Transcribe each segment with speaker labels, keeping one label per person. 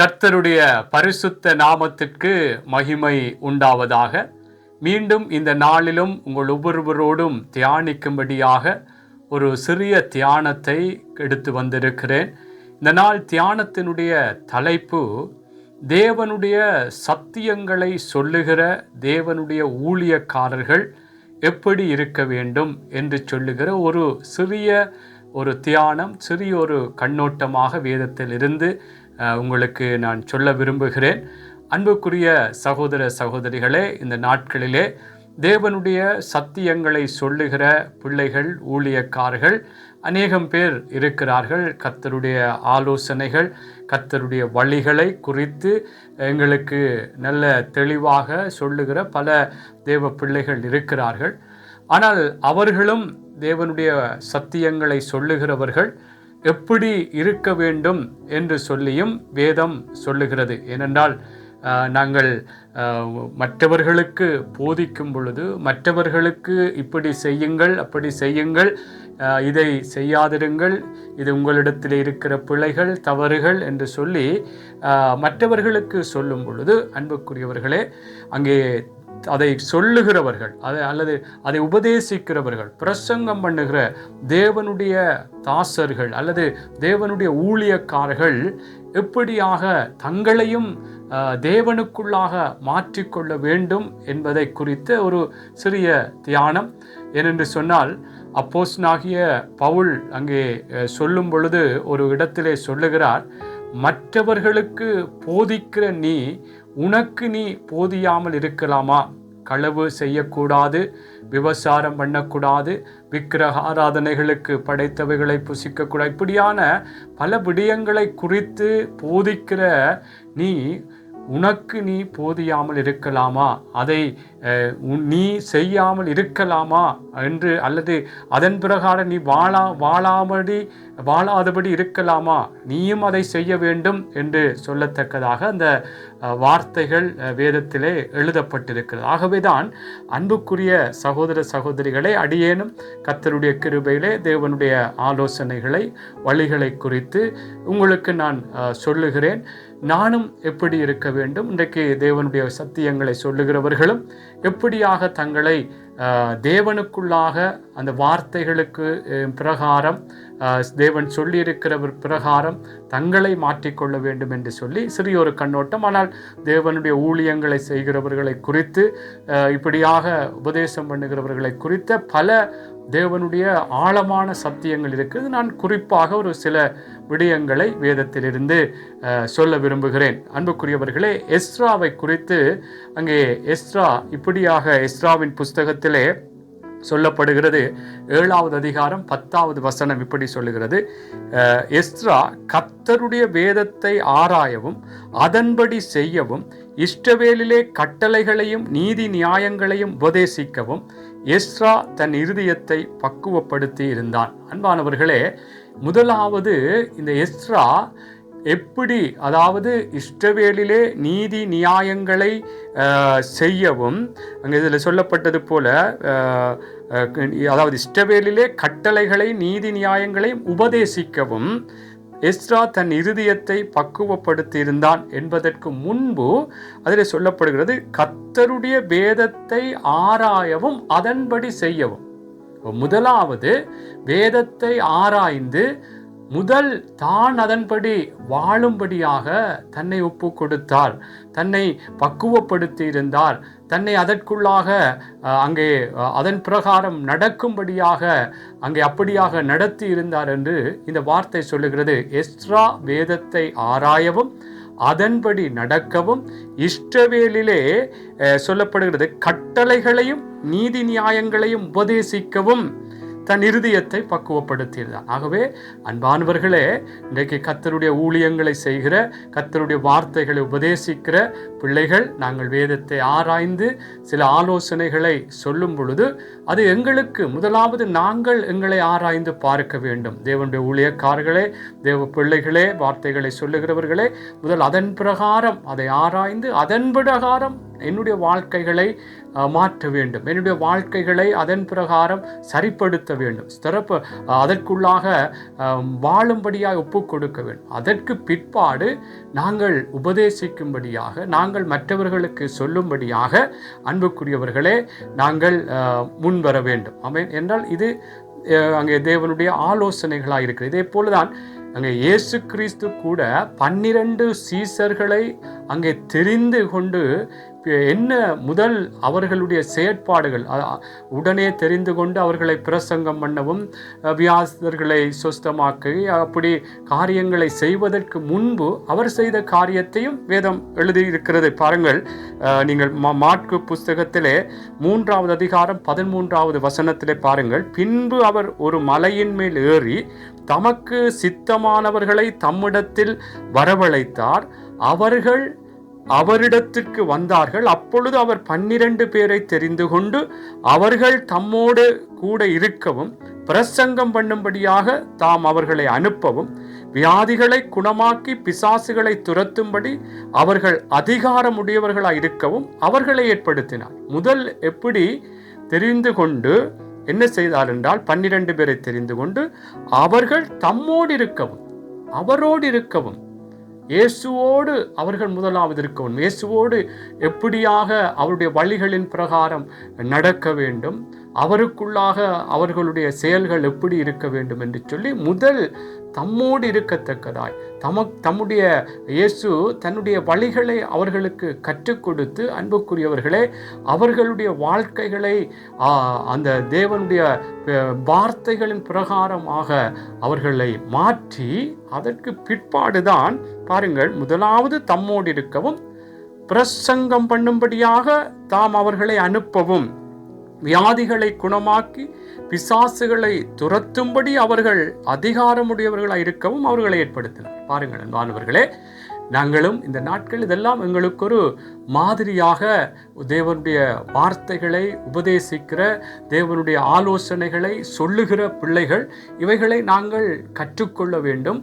Speaker 1: கர்த்தருடைய பரிசுத்த நாமத்திற்கு மகிமை உண்டாவதாக. மீண்டும் இந்த நாளிலும் உங்கள் ஒவ்வொருவரோடும் தியானிக்கும்படியாக ஒரு சிறிய தியானத்தை எடுத்து வந்திருக்கிறேன். இந்த நாள் தியானத்தினுடைய தலைப்பு தேவனுடைய சத்தியங்களை சொல்லுகிற தேவனுடைய ஊழியக்காரர்கள் எப்படி இருக்க வேண்டும் என்று சொல்லுகிற ஒரு சிறிய ஒரு தியானம் சிறிய ஒரு கண்ணோட்டமாக வேதத்தில் இருந்து உங்களுக்கு நான் சொல்ல விரும்புகிறேன். அன்புக்குரிய சகோதர சகோதரிகளே இந்த நாட்களிலே தேவனுடைய சத்தியங்களை சொல்லுகிற பிள்ளைகள் ஊழியக்காரர்கள் அநேகம் பேர் இருக்கிறார்கள். கத்தருடைய ஆலோசனைகள் கத்தருடைய வழிகளை குறித்து எங்களுக்கு நல்ல தெளிவாக சொல்லுகிற பல தேவ பிள்ளைகள் இருக்கிறார்கள். ஆனால் அவர்களும் தேவனுடைய சத்தியங்களை சொல்லுகிறவர்கள். எப்படி இருக்க வேண்டும் என்று சொல்லியும் வேதம் சொல்லுகிறது. ஏனென்றால் நாங்கள் மற்றவர்களுக்கு போதிக்கும் பொழுது மற்றவர்களுக்கு இப்படி செய்யுங்கள் அப்படி செய்யுங்கள் இதை செய்யாதிருங்கள் இது உங்களிடத்தில் இருக்கிற பிழைகள் தவறுகள் என்று சொல்லி மற்றவர்களுக்கு சொல்லும் பொழுது அன்புக்குரியவர்களே அங்கே அதை சொல்லுகிறவர்கள் அதை அல்லது அதை உபதேசிக்கிறவர்கள் பிரசங்கம் பண்ணுகிற தேவனுடைய தாசர்கள் அல்லது தேவனுடைய ஊழியக்காரர்கள் எப்படியாக தங்களையும் தேவனுக்குள்ளாக மாற்றிக்கொள்ள வேண்டும் என்பதை குறித்த ஒரு சிறிய தியானம். ஏனென்று சொன்னால் அப்போஸ்னாகிய பவுல் அங்கே சொல்லும் பொழுது ஒரு இடத்திலே சொல்லுகிறார் மற்றவர்களுக்கு போதிக்கிற நீ உனக்கு நீ போதியாமல் இருக்கலாமா? களவு செய்யக்கூடாது விபசாரம் பண்ணக்கூடாது விக்கிரக ஆராதனைகளுக்கு படைத்தவைகளை புசிக்கக்கூடாது. இப்படியான பல விடயங்களை குறித்து போதிக்கிற நீ உனக்கு நீ போதியாமல் இருக்கலாமா? அதை நீ செய்யாமல் இருக்கலாமா? என்று அல்லது அதன் பிரகாரம் நீ வாழா வாழாமடி வாழாதபடி இருக்கலாமா? நீயும் அதை செய்ய வேண்டும் என்று சொல்லத்தக்கதாக அந்த வார்த்தைகள் வேதத்திலே எழுதப்பட்டிருக்கிறது. ஆகவேதான் அன்புக்குரிய சகோதர சகோதரிகளை அடியேனும் கத்தருடைய கிருபையிலே தேவனுடைய ஆலோசனைகளை வழிகளை குறித்து உங்களுக்கு நான் சொல்லுகிறேன். நானும் எப்படி இருக்க வேண்டும்? இன்றைக்கு தேவனுடைய சத்தியங்களை சொல்லுகிறவர்களும் எப்படியாக தங்களை தேவனுக்குள்ளாக அந்த வார்த்தைகளுக்கு பிரகாரம் தேவன் சொல்லியிருக்கிறவர் பிரகாரம் தங்களை மாற்றிக்கொள்ள வேண்டும் என்று சொல்லி சிறிய ஒரு கண்ணோட்டம். ஆனால் தேவனுடைய ஊழியங்களை செய்கிறவர்களை குறித்து இப்படியாக உபதேசம் பண்ணுகிறவர்களை குறித்த பல தேவனுடைய ஆழமான சத்தியங்கள் இருக்குது. நான் குறிப்பாக ஒரு சில விடயங்களை வேதத்திலிருந்து சொல்ல விரும்புகிறேன். அன்புக்குரியவர்களே எஸ்ராவை குறித்து அங்கே எஸ்ரா இப்படியாக எஸ்ராவின் புஸ்தகத்திலே சொல்லப்படுகிறது. ஏழாவது அதிகாரம் பத்தாவது வசனம் இப்படி சொல்லுகிறது. எஸ்ரா கர்த்தருடைய வேதத்தை ஆராயவும் அதன்படி செய்யவும் இஷ்டவேலிலே கட்டளைகளையும் நீதி நியாயங்களையும் உபதேசிக்கவும் எஸ்ரா தன் இருதயத்தை பக்குவப்படுத்தி இருந்தான். அன்பானவர்களே முதலாவது இந்த எஸ்ரா எப்படி அதாவது இஷ்டவேலிலே நீதி நியாயங்களை செய்யவும் அங்கே இதில் சொல்லப்பட்டது போல அதாவது இஷ்டவேலிலே கட்டளைகளை நீதி நியாயங்களை உபதேசிக்கவும் எஸ்ரா தன் இருதயத்தை பக்குவப்படுத்தியிருந்தான் என்பதற்கு முன்பு அதில் சொல்லப்படுகிறது கத்தருடைய வேதத்தை ஆராயவும் அதன்படி செய்யவும். முதலாவது வேதத்தை ஆராய்ந்து முதல் தான் அதன்படி வாழும்படியாக தன்னை ஒப்பு கொடுத்தார் தன்னை பக்குவப்படுத்தி இருந்தார் தன்னை அதற்குள்ளாக அங்கே அதன் பிரகாரம் நடக்கும்படியாக அங்கே அப்படியாக நடத்தி இருந்தார் என்று இந்த வார்த்தை சொல்லுகிறது. எஸ்ரா வேதத்தை ஆராயவும் அதன்படி நடக்கவும் இஷ்டவேலிலே சொல்லப்படுகிறது. கட்டளைகளையும் நீதி நியாயங்களையும் உபதேசிக்கவும். தன் இருதயத்தை பக்குவப்படுத்தியிருந்தார் ஆகவே அன்பானவர்களே இன்றைக்கு கத்தருடைய ஊழியங்களை செய்கிற கத்தருடைய வார்த்தைகளை உபதேசிக்கிற பிள்ளைகள் நாங்கள் வேதத்தை ஆராய்ந்து சில ஆலோசனைகளை சொல்லும் பொழுது அது எங்களுக்கு முதலாவது நாங்கள் எங்களை ஆராய்ந்து பார்க்க வேண்டும். தேவனுடைய ஊழியக்காரர்களே தேவ பிள்ளைகளே வார்த்தைகளை சொல்லுகிறவர்களே முதல் அதன் பிரகாரம் அதை ஆராய்ந்து அதன் பிரகாரம் என்னுடைய வாழ்க்கைகளை மாற்ற வேண்டும். என்னுடைய வாழ்க்கைகளை அதன் பிரகாரம் சரிப்படுத்த வேண்டும். சிறப்பு அதற்குள்ளாக வாழும்படியாக ஒப்புக்கொடுக்க வேண்டும். அதற்கு பிற்பாடு நாங்கள் உபதேசிக்கும்படியாக நாங்கள் மற்றவர்களுக்கு சொல்லும்படியாக அன்புக்குரியவர்களே நாங்கள் முன்வர வேண்டும். ஆமென். என்றால் இது அங்கே தேவனுடைய ஆலோசனைகளாக இருக்கிறது. இதே போலதான் அங்கே இயேசு கிறிஸ்து கூட பன்னிரண்டு சீசர்களை அங்கே தெரிந்து கொண்டு என்ன முதல் அவர்களுடைய செயற்பாடுகள்? உடனே தெரிந்து கொண்டு அவர்களை பிரசங்கம் பண்ணவும் வியாசர்களை சொஸ்தமாக்கி அப்படி காரியங்களை செய்வதற்கு முன்பு அவர் செய்த காரியத்தையும் வேதம் எழுதியிருக்கிறது. பாருங்கள் நீங்கள் மா- புஸ்தகத்திலே மூன்றாவது அதிகாரம் பதிமூன்றாவது வசனத்திலே பாருங்கள். பின்பு அவர் ஒரு மலையின் மேல் ஏறி தமக்கு சித்தமானவர்களை தம்மிடத்தில் வரவழைத்தார். அவர்கள் அவரிடத்திற்கு வந்தார்கள். அப்பொழுது அவர் பன்னிரண்டு பேரை தெரிந்து கொண்டு அவர்கள் தம்மோடு கூட இருக்கவும் பிரசங்கம் பண்ணும்படியாக தாம் அவர்களை அனுப்பவும் வியாதிகளை குணமாக்கி பிசாசுகளை துரத்தும்படி அவர்கள் அதிகாரமுடையவர்களாய் இருக்கவும் அவர்களை ஏற்படுத்தினார். முதல் எப்படி தெரிந்து கொண்டு என்ன செய்தார் என்றால் பன்னிரண்டு பேரை தெரிந்து கொண்டு அவர்கள் தம்மோடு இருக்கவும் அவரோடு இருக்கவும் இயேசுவோடு அவர்கள் முதலாவது இருக்கவும் இயேசுவோடு எப்படியாக அவருடைய வழிகளின் பிரகாரம் நடக்க வேண்டும் அவருக்குள்ளாக அவர்களுடைய செயல்கள் எப்படி இருக்க வேண்டும் என்று சொல்லி முதல் தம்மோடு இருக்கத்தக்கதாய். தம தம்முடைய இயேசு தன்னுடைய வழிகளை அவர்களுக்கு கற்றுக் கொடுத்து அன்புக்குரியவர்களே அவர்களுடைய வாழ்க்கைகளை அந்த தேவனுடைய வார்த்தைகளின் பிரகாரமாக அவர்களை மாற்றி அதற்கு பிற்பாடுதான் பாருங்கள் முதலாவது தம்மோடு இருக்கவும் பிரசங்கம் பண்ணும்படியாக தாம் அவர்களை அனுப்பவும் வியாதிகளை குணமாக்கி பிசாசுகளை துரத்தும்படி அவர்கள் அதிகாரமுடையவர்களாக இருக்கவும் அவர்களை ஏற்படுத்தினார். பாருங்கள் அன்பானவர்களே நாங்களும் இந்த நாட்கள் இதெல்லாம் எங்களுக்கு ஒரு மாதிரியாக தேவனுடைய வார்த்தைகளை உபதேசிக்கிற தேவனுடைய ஆலோசனைகளை சொல்லுகிற பிள்ளைகள் இவைகளை நாங்கள் கற்றுக்கொள்ள வேண்டும்.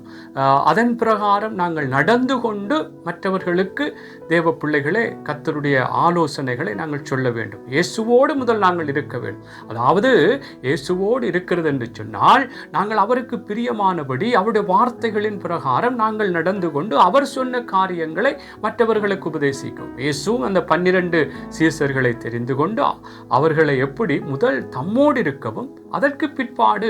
Speaker 1: அதன் பிரகாரம் நாங்கள் நடந்து கொண்டு மற்றவர்களுக்கு தேவ பிள்ளைகளே கத்தருடைய ஆலோசனைகளை நாங்கள் சொல்ல வேண்டும். இயேசுவோடு முதல் நாங்கள் இருக்க வேண்டும். அதாவது இயேசுவோடு இருக்கிறது என்று சொன்னால் நாங்கள் அவருக்கு பிரியமானபடி அவருடைய வார்த்தைகளின் பிரகாரம் நாங்கள் நடந்து கொண்டு அவர் சொன்ன காரியங்களை மற்றவர்களுக்கு உபதேசிக்கும். இயேசுவும் அந்த பன்னிரண்டு சீசர்களை தெரிந்து கொண்டு. அவர்களை எப்படி முதல் தம்மோடு இருக்கவும் அதற்கு பிற்பாடு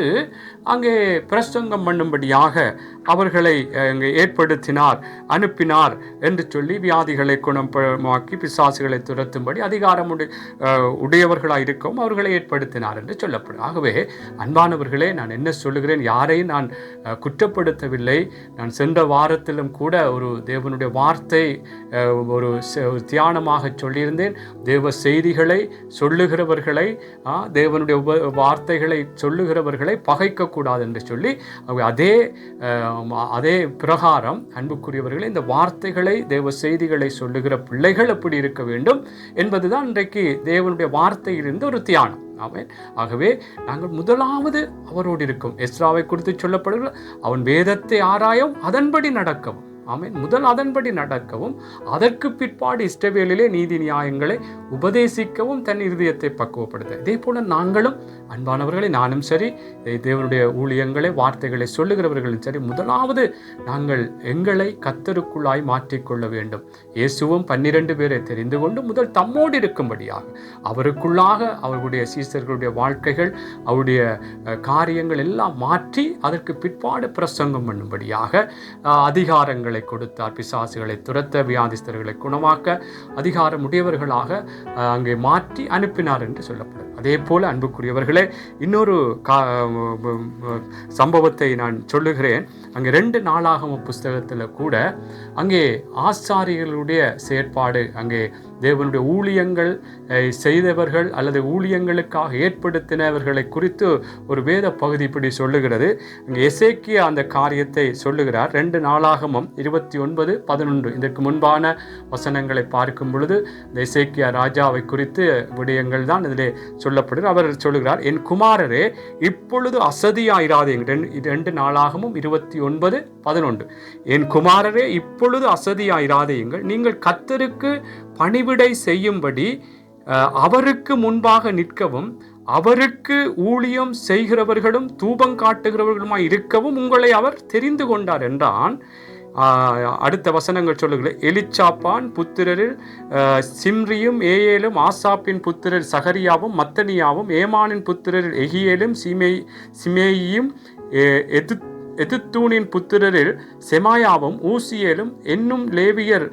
Speaker 1: அங்கே பிரசங்கம் பண்ணும்படியாக அவர்களை அங்கே ஏற்படுத்தினார் அனுப்பினார் என்று சொல்லி வியாதிகளை குணமாக்கி பிசாசுகளை துரத்தும்படி அதிகாரம் உடைய அஹ், இருக்கவும் அவர்களை ஏற்படுத்தினார் என்று சொல்லப்படும். ஆகவே அன்பானவர்களே நான் என்ன சொல்லுகிறேன்? யாரையும் நான் குற்றப்படுத்தவில்லை. நான் சென்ற வாரத்திலும் கூட ஒரு தேவனுடைய வார்த்தை ஒரு ச- தியானமாக சொல்லியிருந்தேன். தேவ செய்திகளை சொல்லுகிறவர்களை தேவனுடைய உப சொல்லுகிறவர்களை பகைக்கக்கூடாது என்று சொல்லி அதே அதே பிரகாரம் அன்புக்குரியவர்களே இந்த வார்த்தைகளை தேவ செய்திகளை சொல்லுகிற பிள்ளைகள் எப்படி இருக்க வேண்டும் என்பதுதான் இன்றைக்கு தேவனுடைய வார்த்தையிலிருந்து ஒரு தியானம். ஆமென். ஆகவே நாங்கள் முதலாவது அவரோடு இருக்கும் எஸ்ராவை குறித்து சொல்லப்படுகிற அவன் வேதத்தை ஆராயவும் அதன்படி நடக்கவும். ஆமென். முதல் அதன்படி நடக்கவும் அதற்கு பிற்பாடு இஷ்டவேலிலே நீதி நியாயங்களை உபதேசிக்கவும் தன் இருதயத்தை பக்குவப்படுத்த. இதே போல நாங்களும் அன்பானவர்களை நானும் சரி தேவனுடைய ஊழியங்களை வார்த்தைகளை சொல்லுகிறவர்களும் சரி முதலாவது நாங்கள் எங்களை கத்தருக்குள்ளாய் மாற்றிக்கொள்ள வேண்டும். இயேசுவும் பன்னிரண்டு பேரை தெரிந்து கொண்டு முதல் தம்மோடு இருக்கும்படியாக. அவருக்குள்ளாக அவர்களுடைய சீசர்களுடைய வாழ்க்கைகள் அவருடைய காரியங்கள் எல்லாம் மாற்றி அதற்கு பிற்பாடு பிரசங்கம் பண்ணும்படியாக அதிகாரங்களை அதிகாரங்களை கொடுத்தார். பிசாசுகளை துரத்த வியாதிஸ்தர்களை குணமாக்க அதிகாரம் உடையவர்களாக அங்கே மாற்றி அனுப்பினார் என்று சொல்லப்படும். அதே போல அன்புக்குரியவர்களே இன்னொரு கா சம்பவத்தை நான் சொல்லுகிறேன். அங்கே ரெண்டு நாளாகம புஸ்தகத்தில் கூட அங்கே ஆச்சாரிகளுடைய செயற்பாடு அங்கே தேவனுடைய ஊழியங்கள் செய்தவர்கள் அல்லது ஊழியங்களுக்காக ஏற்படுத்தினவர்களை குறித்து ஒரு வேத பகுதி இப்படி சொல்லுகிறது. அங்கே எசேக்கிய அந்த காரியத்தை சொல்லுகிறார். ரெண்டு நாளாகமும் இருபத்தி ஒன்பது பதினொன்று இதற்கு முன்பான வசனங்களை பார்க்கும் பொழுது இந்த எசேக்கியா ராஜாவை குறித்து விடயங்கள் தான் இதிலே சொல்லப்படுகிறது. அவர் சொல்லுகிறார் என் குமாரரே இப்பொழுது அசதியாயிராதீங்க ரெண்டு ரெண்டு நாளாகமும் இருபத்தி ஒன்பது பதினொன்று. என் குமாரரே இப்பொழுது அசதியாயிராதீங்கள் நீங்கள் கத்தருக்கு பணிவிடை செய்யும்படி அவருக்கு முன்பாக நிற்கவும் அவருக்கு ஊழியம் செய்கிறவர்களும் தூபம் காட்டுகிறவர்களுமாய் இருக்கவும் உங்களை அவர் தெரிந்து கொண்டார் என்றான். அடுத்த வசனங்கள் சொல்லுகிற எலிச்சாப்பான் புத்திரரில் சிம்ரியும் ஏயேலும் ஆசாப்பின் புத்திரர் சகரியாவும் மத்தனியாவும் ஏமானின் புத்திரரில் எகியேலும் சிமே சிமேயும் எ- எது எதித்தூனின் புத்திரரில் செமாயாவும் ஊசியேலும் என்னும் லேவியர்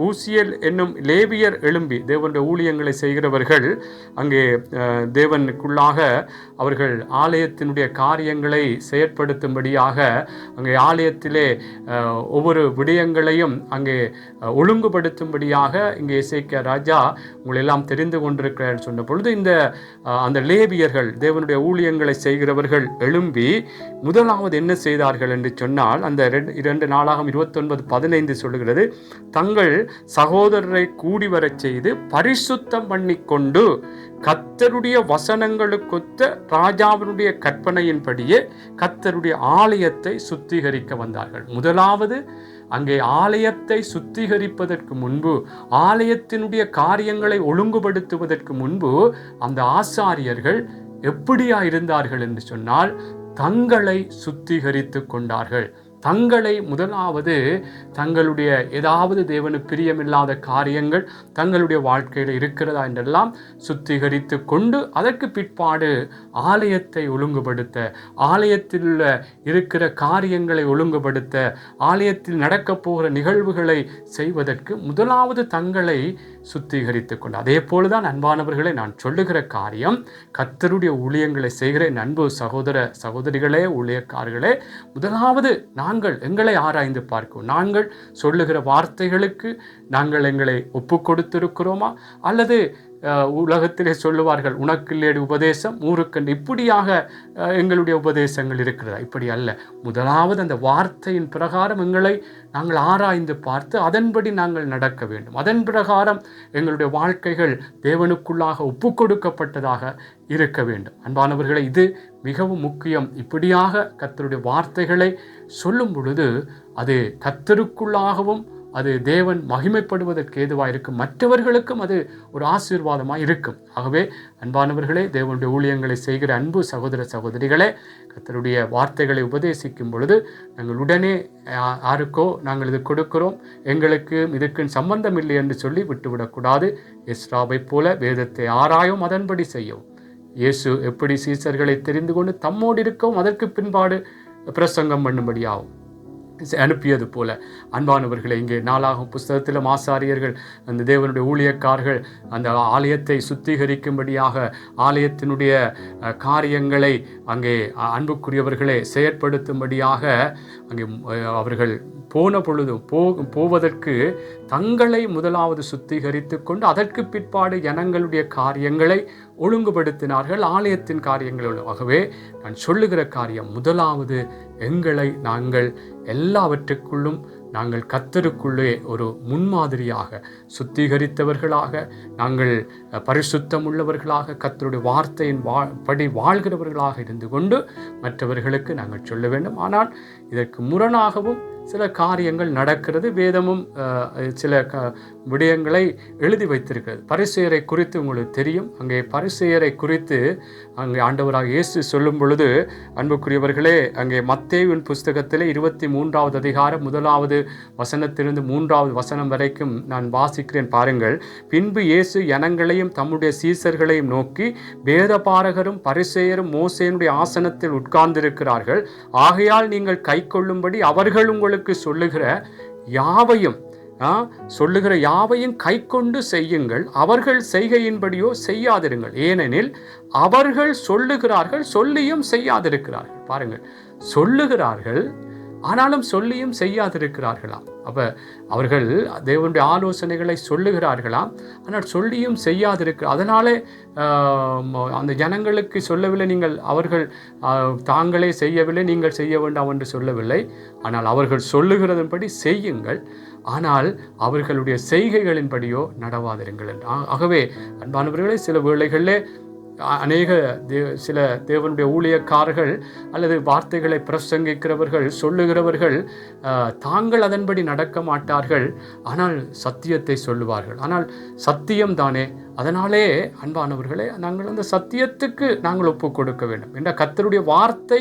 Speaker 1: ஊசியல் என்னும் லேவியர் எழும்பி தேவனுடைய ஊழியங்களை செய்கிறவர்கள் அங்கே தேவனுக்குள்ளாக அவர்கள் ஆலயத்தினுடைய காரியங்களை செயற்படுத்தும்படியாக அங்கே ஆலயத்திலே ஒவ்வொரு விடயங்களையும் அங்கே ஒழுங்குபடுத்தும்படியாக இங்கே இசைக்க ராஜா உங்களை எல்லாம் தெரிந்து கொண்டிருக்கிறார் சொன்ன பொழுது இந்த அந்த லேவியர்கள் தேவனுடைய ஊழியங்களை செய்கிறவர்கள் எழும்பி முதலாவது என்ன செய்தார்கள் என்று சொன்னால் அந்த இரண்டு நாளாகும் இருபத்தொன்பது பதினைந்து சொல்லுகிறது தங்கள் சகோதரரை கூடி வரச் செய்து பரிசுத்தம் பண்ணிக்கொண்டு கத்தருடைய வசனங்களுக்கொத்த ராஜாவினுடைய கற்பனையின்படியே கத்தருடைய ஆலயத்தை சுத்திகரிக்க வந்தார்கள். முதலாவது அங்கே ஆலயத்தை சுத்திகரிப்பதற்கு முன்பு ஆலயத்தினுடைய காரியங்களை ஒழுங்குபடுத்துவதற்கு முன்பு அந்த ஆசாரியர்கள் எப்படியா இருந்தார்கள் என்று சொன்னால் தங்களை சுத்திகரித்து கொண்டார்கள். தங்களை முதலாவது தங்களுடைய ஏதாவது தேவனுக்கு பிரியமில்லாத காரியங்கள் தங்களுடைய வாழ்க்கையில் இருக்கிறதா என்றெல்லாம் சுத்திகரித்து கொண்டு அதற்கு பிற்பாடு ஆலயத்தை ஒழுங்குபடுத்த ஆலயத்தில் உள்ள இருக்கிற காரியங்களை ஒழுங்குபடுத்த ஆலயத்தில் நடக்கப் போகிற நிகழ்வுகளை செய்வதற்கு முதலாவது தங்களை சுத்திகரித்து கொண்டு. அதே போலதான் அன்பானவர்களை நான் சொல்லுகிற காரியம் கத்தருடைய ஊழியங்களை செய்கிற நண்பு சகோதர சகோதரிகளே ஊழியக்காரர்களே முதலாவது நாங்கள் எங்களை ஆராய்ந்து பார்க்கும் நாங்கள் சொல்லுகிற வார்த்தைகளுக்கு நாங்கள் எங்களை ஒப்பு கொடுத்திருக்கிறோமா? அல்லது உலகத்திலே சொல்லுவார்கள் உனக்கில்லேடு உபதேசம் ஊருக்கண்டு இப்படியாக எங்களுடைய உபதேசங்கள் இருக்கிறதா? இப்படி அல்ல. முதலாவது அந்த வார்த்தையின் பிரகாரம் எங்களை நாங்கள் ஆராய்ந்து பார்த்து அதன்படி நாங்கள் நடக்க வேண்டும். அதன் பிரகாரம் எங்களுடைய வாழ்க்கைகள் தேவனுக்குள்ளாக ஒப்பு கொடுக்கப்பட்டதாக இருக்க வேண்டும். அன்பானவர்களே இது மிகவும் முக்கியம். இப்படியாக கத்தருடைய வார்த்தைகளை சொல்லும் பொழுது அது கத்தருக்குள்ளாகவும் அது தேவன் மகிமைப்படுவதற்கு ஏதுவாக இருக்கும். மற்றவர்களுக்கும் அது ஒரு ஆசீர்வாதமாக இருக்கும். ஆகவே அன்பானவர்களே தேவனுடைய ஊழியங்களை செய்கிற அன்பு சகோதர சகோதரிகளே கத்தருடைய வார்த்தைகளை உபதேசிக்கும் பொழுது நாங்கள் உடனே யா- யாருக்கோ நாங்கள் இது கொடுக்கிறோம். எங்களுக்கு இதுக்கு சம்பந்தம் இல்லை என்று சொல்லி விட்டுவிடக்கூடாது எஸ்ராவை போல வேதத்தை ஆராயும் அதன்படி செய்யவும். இயேசு எப்படி சீசர்களை தெரிந்து கொண்டு தம்மோடு இருக்கவும் அதற்கு பின்பாடு பிரசங்கம் பண்ணும்படியாகும். அனுப்பியது போல. அன்பானவர்களை இங்கே நாளாகும் புஸ்தகத்திலும் ஆசாரியர்கள் அந்த தேவனுடைய ஊழியக்கார்கள் அந்த ஆலயத்தை சுத்திகரிக்கும்படியாக ஆலயத்தினுடைய காரியங்களை அங்கே அன்புக்குரியவர்களை செயற்படுத்தும்படியாக அங்கே அவர்கள் போன பொழுதும் போ போவதற்கு தங்களை முதலாவது சுத்திகரித்து கொண்டு அதற்கு பிற்பாடு ஜனங்களுடைய காரியங்களை ஒழுங்குபடுத்தினார்கள் ஆலயத்தின் காரியங்கள் ஆகவே நான் சொல்லுகிற காரியம் முதலாவது எங்களை நாங்கள் எல்லாவற்றுக்குள்ளும் நாங்கள் கத்தருக்குள்ளே ஒரு முன்மாதிரியாக சுத்திகரித்தவர்களாக நாங்கள் பரிசுத்தம் உள்ளவர்களாக கத்தருடைய வார்த்தையின் வா படி வாழ்கிறவர்களாக இருந்து கொண்டு மற்றவர்களுக்கு நாங்கள் சொல்ல வேண்டும். ஆனால் இதற்கு முரணாகவும் சில காரியங்கள் நடக்கிறது வேதமும் சில க விடயங்களை எழுதி வைத்திருக்கிறது. பரிசெயரை குறித்து உங்களுக்கு தெரியும். அங்கே பரிசெயரை குறித்து அங்கே ஆண்டவராக இயேசு சொல்லும் பொழுது அன்புக்குரியவர்களே அங்கே மத்தேவின் புஸ்தகத்தில் இருபத்தி மூன்றாவது அதிகாரம் முதலாவது வசனத்திலிருந்து மூன்றாவது வசனம் வரைக்கும் நான் வாசிக்கிறேன் பாருங்கள். பின்பு இயேசு ஜனங்களையும் தம்முடைய சீசர்களையும் நோக்கி வேதபாரகரும் பரிசேயரும் மோசேனுடைய ஆசனத்தில் உட்கார்ந்திருக்கிறார்கள். ஆகையால் நீங்கள் கை கொள்ளும்படி அவர்கள் உங்களுக்கு சொல்லுகிற யாவையும் சொல்லுகிற யாவையும் கை கொண்டு செய்யுங்கள். அவர்கள் செய்கையின்படியோ செய்யாதிருங்கள். ஏனெனில் அவர்கள் சொல்லுகிறார்கள் சொல்லியும் செய்யாதிருக்கிறார்கள். பாருங்கள். சொல்லுகிறார்கள் ஆனாலும் சொல்லியும் செய்யாதிருக்கிறார்களாம். அப்போ அவர்கள் தேவனுடைய ஆலோசனைகளை சொல்லுகிறார்களாம். ஆனால் சொல்லியும் செய்யாதிருக்க அதனாலே அந்த ஜனங்களுக்கு சொல்லவில்லை நீங்கள் அவர்கள் தாங்களே செய்யவில்லை நீங்கள் செய்ய வேண்டாம் என்று சொல்லவில்லை. ஆனால் அவர்கள் சொல்லுகிறதன்படி செய்யுங்கள். ஆனால் அவர்களுடைய செய்கைகளின்படியோ நடவாதிருங்கள் ஆகவே அன்பானவர்களே சில வேளைகளில் அநேக தே சில தேவனுடைய ஊழியக்காரர்கள் அல்லது வார்த்தைகளை பிரசங்கிக்கிறவர்கள் சொல்லுகிறவர்கள் தாங்கள் அதன்படி நடக்க மாட்டார்கள். ஆனால் சத்தியத்தை சொல்லுவார்கள். ஆனால் சத்தியம் தானே. அதனாலே அன்பானவர்களே நாங்கள் அந்த சத்தியத்துக்கு நாங்கள் ஒப்பு கொடுக்க வேண்டும். என்ற கத்தருடைய வார்த்தை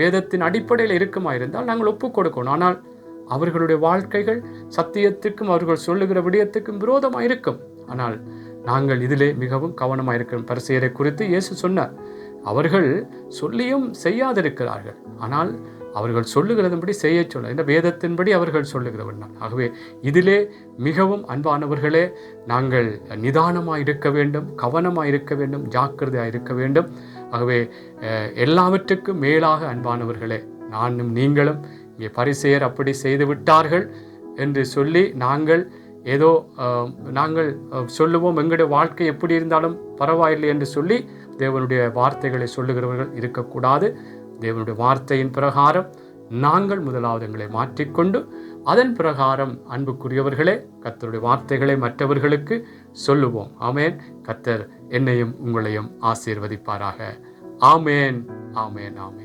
Speaker 1: வேதத்தின் அடிப்படையில் இருக்குமா இருந்தால் நாங்கள் ஒப்பு கொடுக்கணும். ஆனால் அவர்களுடைய வாழ்க்கைகள் சத்தியத்துக்கும் அவர்கள் சொல்லுகிற விடயத்துக்கும் விரோதமாக இருக்கும் ஆனால் நாங்கள் இதிலே மிகவும் கவனமாக இருக்கிறோம். பரிசெயரை குறித்து இயேசு சொன்னார் அவர்கள் சொல்லியும் செய்யாதிருக்கிறார்கள். ஆனால் அவர்கள் சொல்லுகிறதன்படி செய்ய சொல்ல இந்த வேதத்தின்படி அவர்கள் சொல்லுகிறவர் நான் ஆகவே இதிலே மிகவும் அன்பானவர்களே நாங்கள் நிதானமாக இருக்க வேண்டும் கவனமாக இருக்க வேண்டும் ஜாக்கிரதையாக இருக்க வேண்டும். ஆகவே எல்லாவற்றுக்கும் மேலாக அன்பானவர்களே நானும் நீங்களும் இங்கே பரிசெயர் அப்படி செய்து விட்டார்கள் என்று சொல்லி நாங்கள் ஏதோ நாங்கள் சொல்லுவோம் எங்களுடைய வாழ்க்கை எப்படி இருந்தாலும் பரவாயில்லை என்று சொல்லி தேவனுடைய வார்த்தைகளை சொல்லுகிறவர்கள் இருக்கக்கூடாது. தேவனுடைய வார்த்தையின் பிரகாரம் நாங்கள் முதலாவது எங்களை மாற்றிக்கொண்டு அதன் பிரகாரம் அன்புக்குரியவர்களே கத்தருடைய வார்த்தைகளை மற்றவர்களுக்கு சொல்லுவோம். ஆமேன். கத்தர் என்னையும் உங்களையும் ஆசீர்வதிப்பாராக. ஆமேன். ஆமேன். ஆமேன்.